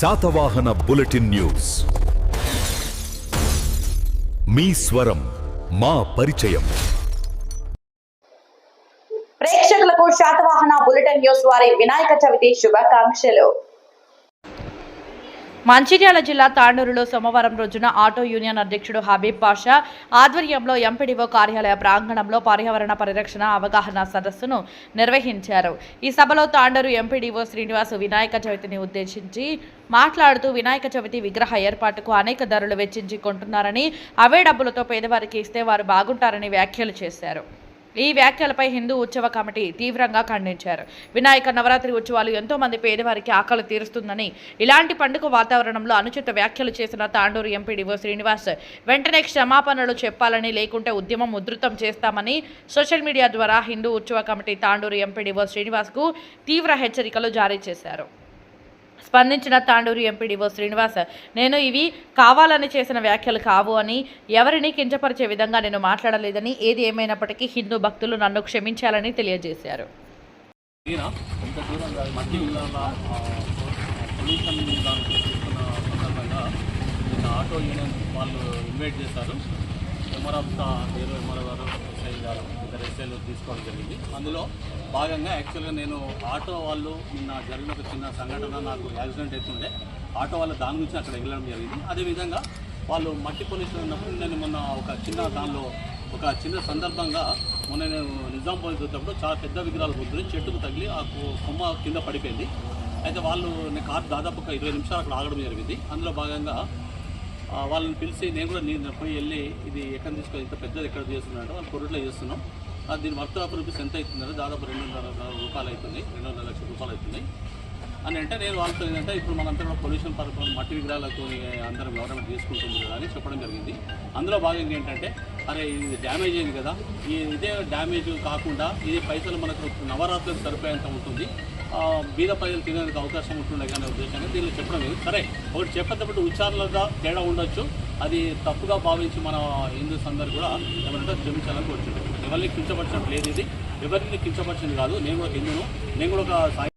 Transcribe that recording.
Satavahana bulletin news. మీ స్వరం మా పరిచయం. ప్రేక్షకులకు శాతవాహన బులెటిన్ న్యూస్ వారి వినాయక చవితి శుభాకాంక్షలు. మంచిర్యాల జిల్లా తాండూరులో సోమవారం రోజున ఆటో యూనియన్ అధ్యక్షుడు హబీబ్ పాషా ఆధ్వర్యంలో ఎంపీడీఓ కార్యాలయ ప్రాంగణంలో పర్యావరణ పరిరక్షణ అవగాహన సదస్సును నిర్వహించారు. ఈ సభలో తాండూరు ఎంపీడీఓ శ్రీనివాస్ వినాయక చవితిని ఉద్దేశించి మాట్లాడుతూ వినాయక చవితి విగ్రహ ఏర్పాటుకు అనేక ధరలు వెచ్చించి కొంటున్నారని అవే డబ్బులతో పేదవారికి ఇస్తే వారు బాగుంటారని వ్యాఖ్యలు చేశారు. ఈ వ్యాఖ్యలపై హిందూ ఉత్సవ కమిటీ తీవ్రంగా ఖండించారు. వినాయక నవరాత్రి ఉత్సవాలు ఎంతో మంది పేదవారికి ఆకలి తీరుస్తుందని ఇలాంటి పండుగ వాతావరణంలో అనుచిత వ్యాఖ్యలు చేసిన తాండూరు ఎంపీడీఓ శ్రీనివాస్ వెంటనే క్షమాపణలు చెప్పాలని లేకుంటే ఉద్యమం ఉధృతం చేస్తామని సోషల్ మీడియా ద్వారా హిందూ ఉత్సవ కమిటీ తాండూరు ఎంపీడీఓ శ్రీనివాస్కు తీవ్ర హెచ్చరికలు జారీ చేశారు. స్పందించిన తాండూరు ఎంపీడీఓ శ్రీనివాస్ నేను ఇవి కావాలని చేసిన వ్యాఖ్యలు కావు అని ఎవరిని కించపరిచే విధంగా నేను మాట్లాడలేదని ఏది ఏమైనప్పటికీ హిందూ భక్తులు నన్ను క్షమించాలని తెలియజేశారు. ఆటో యూనియన్ వాళ్ళు ఇన్వైట్ చేశారు. ఎంఆర్ఎఫ్ హీరో ఎంఆర్ గారు ఎస్ఐ గారు ఇద్దరు ఎస్ఐలు తీసుకోవడం జరిగింది. అందులో భాగంగా యాక్చువల్గా నేను ఆటో వాళ్ళు నిన్న జరిగిన ఒక చిన్న సంఘటన నాకు యాక్సిడెంట్ అవుతుండే. ఆటో వాళ్ళ దాని గురించి అక్కడ వెళ్ళడం జరిగింది. అదేవిధంగా వాళ్ళు మట్టి పోలీసులు ఉన్నప్పుడు నేను మొన్న ఒక చిన్న దానిలో ఒక చిన్న సందర్భంగా మొన్న నేను నిజాం పోలీసు వచ్చేటప్పుడు చాలా పెద్ద విగ్రహాలు పొద్దున చెట్టుకు తగిలి ఆ కొమ్మ కింద పడిపోయింది. అయితే వాళ్ళు నేను కార్ దాదాపు ఒక ఇరవై నిమిషాలు అక్కడ ఆగడం జరిగింది. అందులో భాగంగా వాళ్ళని పిలిచి నేను కూడా నేను పోయి వెళ్ళి ఇది ఎక్కడ తీసుకొని ఇంత పెద్దది ఎక్కడ చేస్తున్నాడు వాళ్ళు కొరట్లో చేస్తున్నాం. దీని వర్త్ ఆఫ్ రూపీస్ ఎంత అవుతుందంటే దాదాపు రెండున్నర రూపాయలు అవుతుంది. రెండున్నర లక్షల రూపాయలు అవుతుంది. అని అంటే నేను వాళ్ళతో ఏంటంటే ఇప్పుడు మనంతా కూడా పొల్యూషన్ పరపడం మట్టి విగ్రహాలతో అందరం గవర్నమెంట్ తీసుకుంటుంది కదా అని చెప్పడం జరిగింది. అందులో భాగంగా ఏంటంటే అరే ఇది డ్యామేజ్ అయింది కదా. ఈ ఇదే డ్యామేజ్ కాకుండా ఇది పైసలు మనకు నవరాత్రులకు సరిపోయేంత ఉంటుంది. బీద ప్రజలు తినేందుకు అవకాశం ఉంటుండే కానీ ఉద్దేశంగా దీనిలో చెప్పడం లేదు. సరే ఒకటి చెప్పేటప్పుడు ఉచ్చారణలుగా తేడా ఉండొచ్చు. అది తప్పుగా భావించి మన హిందూస్ అందరు కూడా ఏమంటే క్షమించాలని కోరుచుంటారు. ఎవరిని కించపరచడం లేదు ఇది. ఎవరిని కించపరచడం కాదు. నేను కూడా నేను కూడా ఒక సాయి